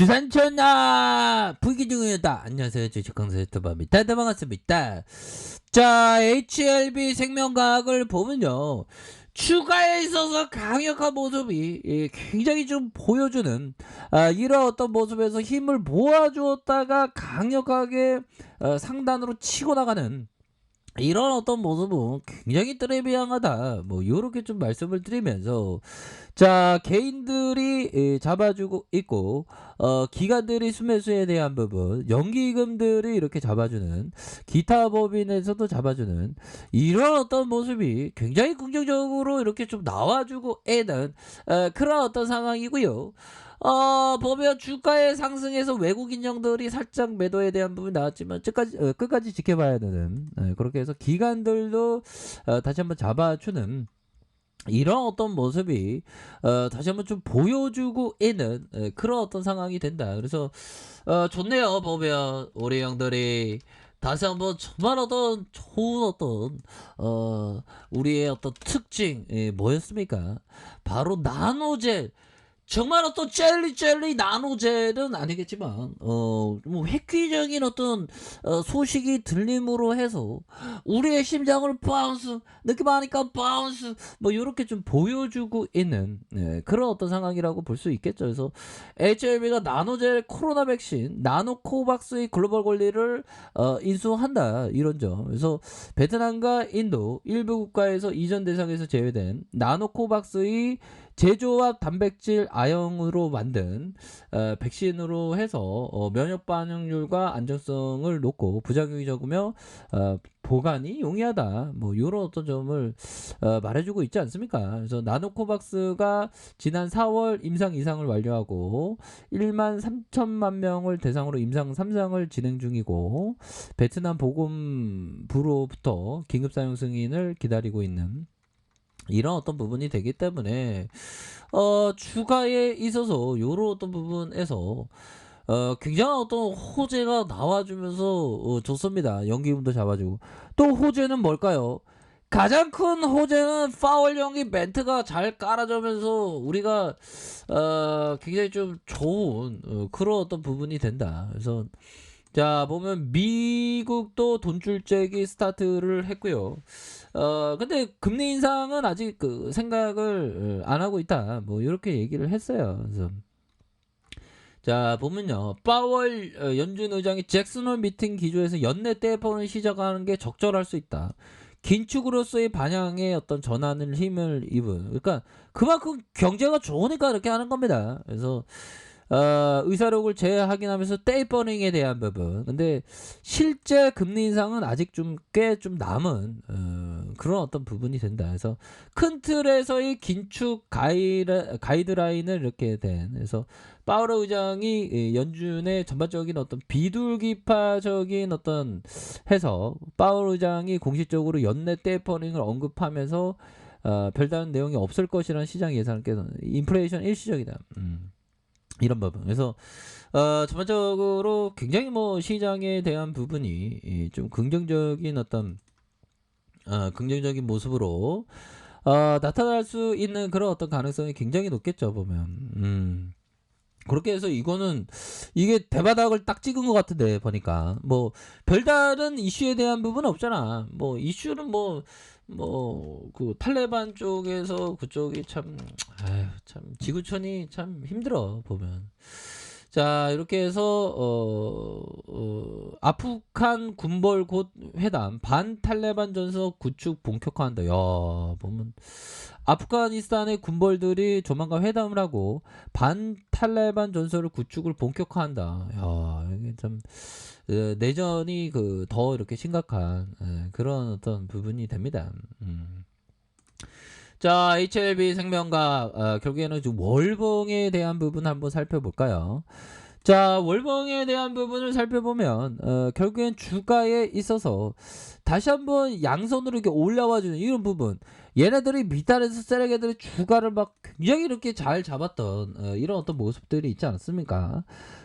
주산천하 부기중이었다. 안녕하세요. 주식강사 유튜버입니다. 네, 반갑습니다. 자, HLB 생명과학을 보면요. 추가에 있어서 강력한 모습이 예, 굉장히 좀 보여주는 아, 이런 어떤 모습에서 힘을 모아주었다가 강력하게 어, 상단으로 치고 나가는 이런 어떤 모습은 굉장히 트레비앙하다. 뭐 요렇게 좀 말씀을 드리면서 자 개인들이 예, 잡아주고 있고 어 기관들이 수매수에 대한 부분 연기금들이 이렇게 잡아주는 기타 법인에서도 잡아주는 이런 어떤 모습이 굉장히 긍정적으로 이렇게 좀 나와주고 있는 어, 그런 어떤 상황이고요. 어, 보면 주가의 상승에서 외국 인정들이 살짝 매도에 대한 부분이 나왔지만 끝까지, 어, 끝까지 지켜봐야 되는 예, 그렇게 해서 기관들도 어, 다시 한번 잡아주는 이런 어떤 모습이 어, 다시 한번 좀 보여주고 있는 예, 그런 어떤 상황이 된다. 그래서 어, 좋네요. 보면 우리 형들이 다시 한번 정말 어떤 좋은 어떤 어 우리의 어떤 특징 예, 뭐였습니까? 바로 나노젤 정말 어떤 젤리 젤리 나노젤은 아니겠지만 어뭐 획기적인 어떤 어, 소식이 들림으로 해서 우리의 심장을 바운스 느낌하니까 바운스 뭐 이렇게 좀 보여주고 있는 예, 그런 어떤 상황이라고 볼 수 있겠죠. 그래서 HLB가 나노젤 코로나 백신 나노코박스의 글로벌 권리를 어, 인수한다 이런 점. 그래서 베트남과 인도 일부 국가에서 이전 대상에서 제외된 나노코박스의 제조합 단백질 아형으로 만든 어, 백신으로 해서 어, 면역 반응률과 안정성을 높고 부작용이 적으며 어, 보관이 용이하다. 뭐 이런 어떤 점을 어, 말해주고 있지 않습니까? 그래서 나노코박스가 지난 4월 임상 이상을 완료하고 1만 3천만 명을 대상으로 임상 3상을 진행 중이고 베트남 보건부로부터 긴급 사용 승인을 기다리고 있는 이런 어떤 부분이 되기 때문에 어 추가에 있어서 요런 어떤 부분에서 어 굉장한 어떤 호재가 나와주면서 어, 좋습니다. 연기금도 잡아주고 또 호재는 뭘까요? 가장 큰 호재는 파월 연기 멘트가 잘 깔아주면서 우리가 어 굉장히 좀 좋은 어, 그런 어떤 부분이 된다. 그래서 자 보면 미국도 돈줄제기 스타트를 했고요. 어 근데 금리 인상은 아직 그 생각을 안 하고 있다. 뭐 이렇게 얘기를 했어요. 그래서 자 보면요 파월 어, 연준 의장이 잭슨홀 미팅 기조에서 연내 때폰을 시작하는 게 적절할 수 있다. 긴축으로서의 반향의 어떤 전환을 힘을 입은 그러니까 그만큼 경제가 좋으니까 이렇게 하는 겁니다. 그래서 어, 의사록을 재확인하면서 테이퍼링에 대한 부분. 근데 실제 금리 인상은 아직 좀꽤좀 남은 어, 그런 어떤 부분이 된다. 그래서 큰 틀에서의 긴축 가이드, 가이드라인을 이렇게 된. 그래서 파우러 의장이 연준의 전반적인 어떤 비둘기파적인 어떤 해서 파우러 의장이 공식적으로 연내 테이퍼링을 언급하면서 어, 별다른 내용이 없을 것이라는 시장 예상을 깨서 인플레이션 일시적이다. 음. 이런 부분. 그래서 어, 전반적으로 굉장히 뭐 시장에 대한 부분이 이, 좀 긍정적인 어떤 어, 긍정적인 모습으로 어, 나타날 수 있는 그런 어떤 가능성이 굉장히 높겠죠 보면. 음. 그렇게 해서 이거는 이게 대바닥을 딱 찍은 것 같은데 보니까 뭐 별다른 이슈에 대한 부분은 없잖아. 뭐 이슈는 뭐 뭐 그 탈레반 쪽에서 그쪽이 참 아유 참 지구촌이 참 힘들어 보면. 자 이렇게 해서 어, 어, 아프간 군벌 곧 회담 반 탈레반 전서 구축 본격화한다. 야 보면 아프가니스탄의 군벌들이 조만간 회담을 하고 반 탈레반 전설을 구축을 본격화한다. 야 이게 참 어, 내전이 그 더 이렇게 심각한 예, 그런 어떤 부분이 됩니다. 음. 자, HLB 생명과 어, 결국에는 좀 월봉에 대한 부분 한번 살펴볼까요? 자, 월봉에 대한 부분을 살펴보면 어, 결국엔 주가에 있어서 다시 한번 양선으로 이렇게 올라와 주는 이런 부분. 얘네들이 밑단에서 세력애들이 주가를 막 굉장히 이렇게 잘 잡았던 어, 이런 어떤 모습들이 있지 않습니까?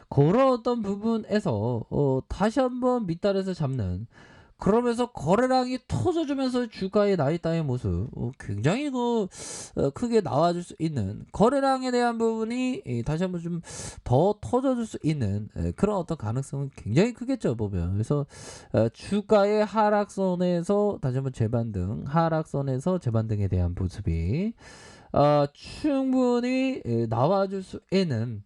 그런 어떤 부분에서 어, 다시 한번 밑단에서 잡는 그러면서 거래량이 터져주면서 주가의 나이따의 모습 어, 굉장히 그 어, 크게 나와줄 수 있는 거래량에 대한 부분이 이, 다시 한번 좀 더 터져줄 수 있는 에, 그런 어떤 가능성은 굉장히 크겠죠 보면. 그래서 어, 주가의 하락선에서 다시 한번 재반등 하락선에서 재반등에 대한 모습이 어, 충분히 에, 나와줄 수 있는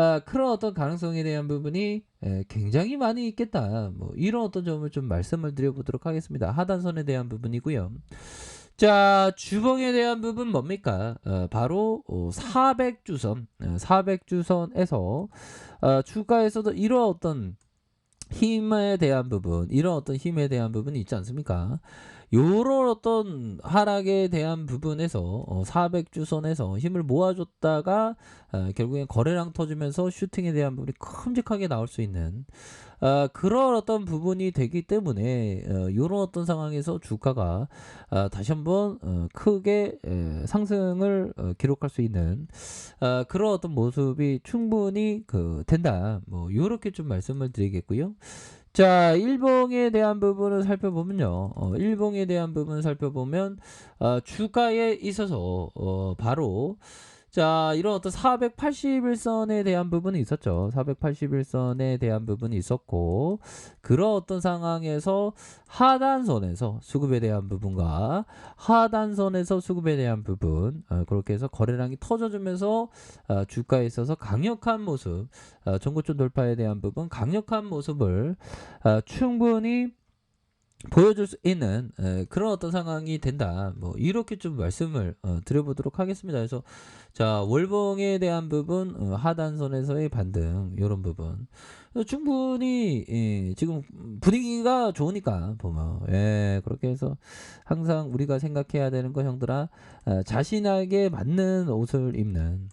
아, 그런 어떤 가능성에 대한 부분이 에, 굉장히 많이 있겠다. 뭐 이런 어떤 점을 좀 말씀을 드려보도록 하겠습니다. 하단선에 대한 부분이고요. 자, 주봉에 대한 부분 뭡니까? 어, 바로 어, 400주선, 어, 400주선에서 어, 주가에서도 이런 어떤 힘에 대한 부분, 이런 어떤 힘에 대한 부분이 있지 않습니까? 요런 어떤 하락에 대한 부분에서 어, 400주선에서 힘을 모아줬다가 어, 결국엔 거래량 터지면서 슈팅에 대한 부분이 큼직하게 나올 수 있는 어, 그런 어떤 부분이 되기 때문에 어, 이런 어떤 상황에서 주가가 어, 다시 한번 어, 크게 에, 상승을 어, 기록할 수 있는 어, 그런 어떤 모습이 충분히 그 된다. 뭐 이렇게 좀 말씀을 드리겠고요. 자, 일봉에 대한 부분을 살펴보면요. 어, 일봉에 대한 부분을 살펴보면 어, 주가에 있어서 어, 바로 자, 이런 어떤 481선에 대한 부분이 있었죠. 481선에 대한 부분이 있었고, 그런 어떤 상황에서 하단선에서 수급에 대한 부분과 하단선에서 수급에 대한 부분, 어, 그렇게 해서 거래량이 터져주면서 어, 주가에 있어서 강력한 모습, 어, 전고점 돌파에 대한 부분, 강력한 모습을 어, 충분히 보여줄 수 있는 에, 그런 어떤 상황이 된다. 뭐 이렇게 좀 말씀을 어, 드려보도록 하겠습니다. 그래서 자 월봉에 대한 부분 어, 하단선에서의 반등 이런 부분 어, 충분히 예, 지금 분위기가 좋으니까 보면 예, 그렇게 해서 항상 우리가 생각해야 되는 거 형들아 어, 자신에게 맞는 옷을 입는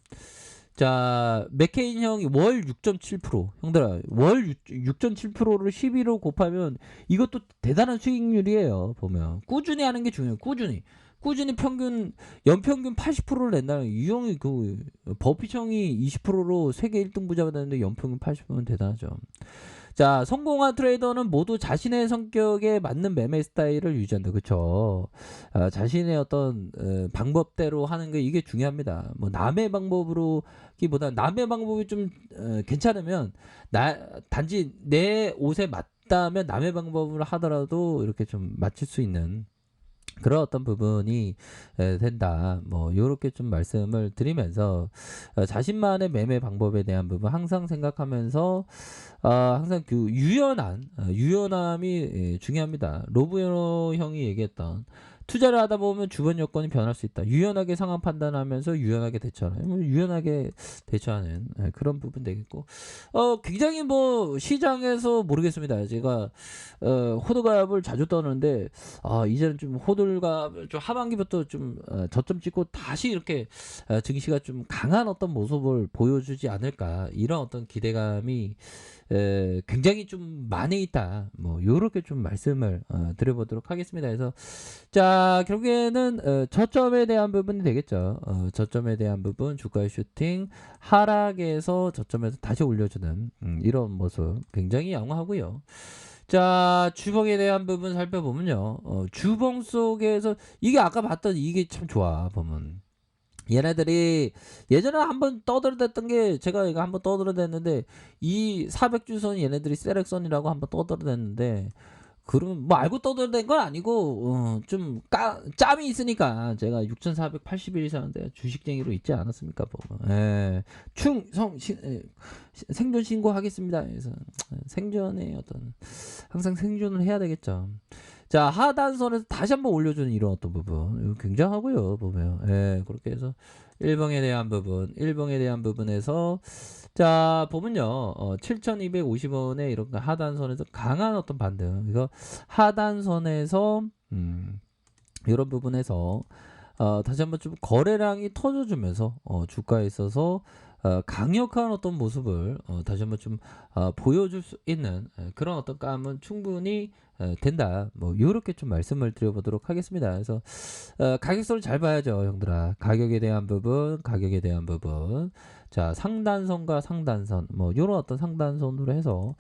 자, 맥케인 형이 월 6.7% 형들아 월 6.7%를 12로 곱하면 이것도 대단한 수익률이에요 보면. 꾸준히 하는 게 중요해요 꾸준히. 꾸준히 평균 연평균 80%를 낸다는 이 형이 그 버핏 형이 20%로 세계 1등 부자가 되는데 연평균 80%면 대단하죠 자 성공한 트레이더는 모두 자신의 성격에 맞는 매매 스타일을 유지한다. 그쵸? 아, 자신의 어떤 어, 방법대로 하는 게 이게 중요합니다. 뭐 남의 방법으로기보다 남의 방법이 좀 어, 괜찮으면 나 단지 내 옷에 맞다면 남의 방법으로 하더라도 이렇게 좀 맞출 수 있는 그런 어떤 부분이 에, 된다. 뭐 요렇게 좀 말씀을 드리면서 어, 자신만의 매매 방법에 대한 부분 항상 생각하면서 어, 항상 그 유연한 어, 유연함이 예, 중요합니다. 로브요 형이 얘기했던 투자를 하다 보면 주변 여건이 변할 수 있다. 유연하게 상황 판단하면서 유연하게 대처하는, 뭐 유연하게 대처하는 예, 그런 부분 되겠고, 어 굉장히 뭐 시장에서 모르겠습니다. 제가 어, 호들갑을 자주 떠는데, 아 이제는 좀 호들갑 좀 하반기부터 좀 어, 저점 찍고 다시 이렇게 어, 증시가 좀 강한 어떤 모습을 보여주지 않을까 이런 어떤 기대감이 에, 굉장히 좀 많이 있다. 뭐 요렇게 좀 말씀을 어, 드려보도록 하겠습니다. 그래서 자 결국에는 어, 저점에 대한 부분이 되겠죠. 어, 저점에 대한 부분 주가의 슈팅 하락에서 저점에서 다시 올려주는 음, 이런 모습 굉장히 양호하고요. 자 주봉에 대한 부분 살펴보면요. 어, 주봉 속에서 이게 아까 봤던 이게 참 좋아 보면. 얘네들이 예전에 한번 떠들어댔던 게 제가 이거 한번 떠들어댔는데 이 400주선 얘네들이 세렉선이라고 한번 떠들어댔는데 그럼 뭐 알고 떠들어댄 건 아니고 어, 좀 까, 짬이 있으니까 제가 6,480일 이상인데 주식쟁이로 있지 않았습니까 보면 예, 충성 시, 예, 생존 신고하겠습니다. 그래서 생존의 어떤 항상 생존을 해야 되겠죠 자 하단선에서 다시 한번 올려주는 이런 어떤 부분. 이거 굉장하고요 보면. 예 그렇게 해서 일봉에 대한 부분 일봉에 대한 부분에서 자 보면요. 어, 7250원에 이런 거 하단선에서 강한 어떤 반등. 이거 하단선에서 음 이런 부분에서 어, 다시 한번 좀 거래량이 터져주면서 어, 주가에 있어서 어, 강력한 어떤 모습을 어, 다시 한번 좀 어, 보여줄 수 있는 에, 그런 어떤 감은 충분히 에, 된다. 뭐 이렇게 좀 말씀을 드려보도록 하겠습니다. 그래서 어, 가격선을 잘 봐야죠, 형들아. 가격에 대한 부분, 가격에 대한 부분. 자 상단선과 상단선 뭐 이런 어떤 상단선으로 해서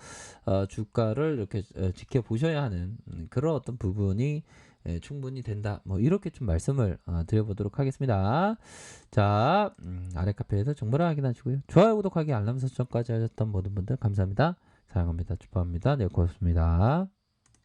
어, 주가를 이렇게 어, 지켜보셔야 하는 음, 그런 어떤 부분이 예, 충분히 된다. 뭐 이렇게 좀 말씀을 어, 드려보도록 하겠습니다. 자 음, 아래 카페에서 정보를 확인하시고요. 좋아요, 구독하기, 알람 설정까지 하셨던 모든 분들 감사합니다. 사랑합니다. 축복합니다. 네, 고맙습니다.